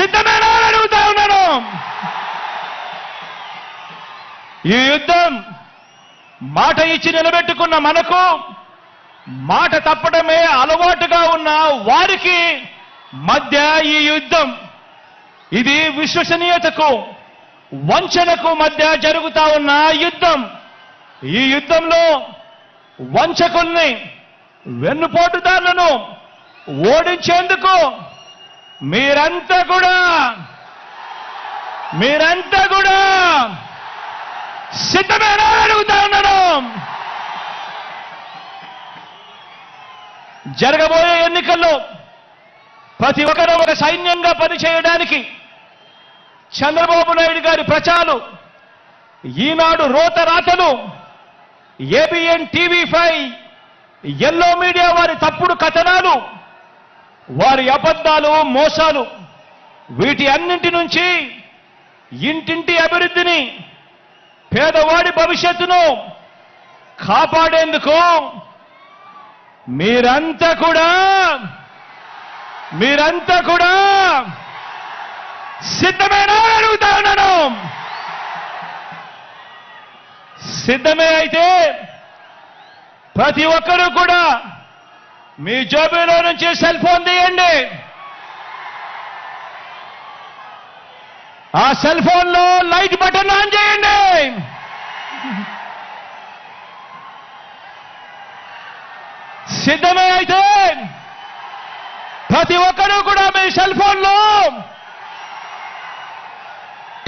సిద్ధమేనా అని అడుగుతా ఉన్నాను. ఈ యుద్ధం మాట ఇచ్చి నిలబెట్టుకున్న మనకు మాట తప్పడమే అలవాటుగా ఉన్న వారికి మధ్య ఈ యుద్ధం ఇది విశ్వసనీయతకు వంచనకు మధ్య జరుగుతా ఉన్న యుద్ధం. ఈ యుద్ధంలో వంచకుల్ని వెన్నుపోటుదారులను ఓడించేందుకు మీరంతా కూడా మీరంతా కూడా సిద్ధమేనా అడుగుతా ఉన్నాను. జరగబోయే ఎన్నికల్లో ప్రతి ఒక్కరూ ఒక సైన్యంగా పనిచేయడానికి చంద్రబాబు నాయుడు గారి ప్రచారం ఈనాడు రోత రాతలు ABN TV five yellow media వారి తప్పుడు కథనాలు వారి అబద్ధాలు మోసాలు వీటి అన్నింటి నుంచి ఇంటింటి అభివృద్ధిని పేదవాడి భవిష్యత్తును కాపాడేందుకు మీరంతా కూడా మీరంతా కూడా సిద్ధమేనా అడుగుతా ఉన్నాను. సిద్ధమే అయితే ప్రతి ఒక్కరూ కూడా మీ జోబీలో నుంచి సెల్ ఫోన్ తీయండి. ఆ సెల్ ఫోన్లో లైట్ బటన్ ఆన్ చేయండి. సిద్ధమే అయితే ప్రతి ఒక్కరూ కూడా మీ సెల్ ఫోన్లో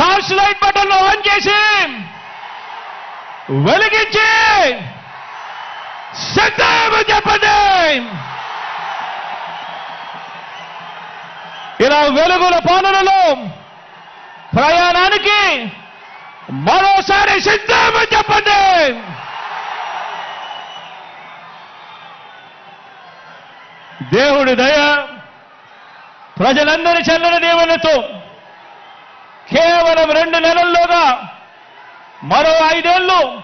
టార్చ్ లైట్ బటన్ ఆన్ చేసి వెలిగించి సిద్ధమని చెప్పండి. ఇలా వెలుగుల పాలనలో ప్రయాణానికి మరోసారి సిద్ధమని చెప్పండి. దేవుడి దయ ప్రజలందరి చల్లని దేవునితో కేవలం రెండు నెలల్లోగా మరో ఐదేళ్ళు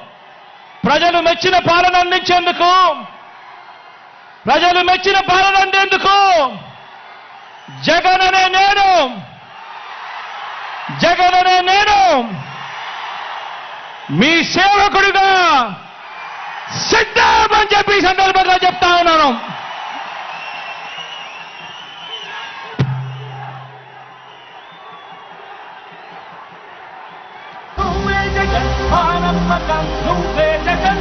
ప్రజలు మెచ్చిన పాలన అందించేందుకు ప్రజలు మెచ్చిన పాలన అందేందుకు జగన్ నేను. జగననే నేను. మీ సేవకుడిగా సిద్ధమని చెప్పి సందర్భంగా చెప్తా ఉన్నాను. నువ్వే జగన్.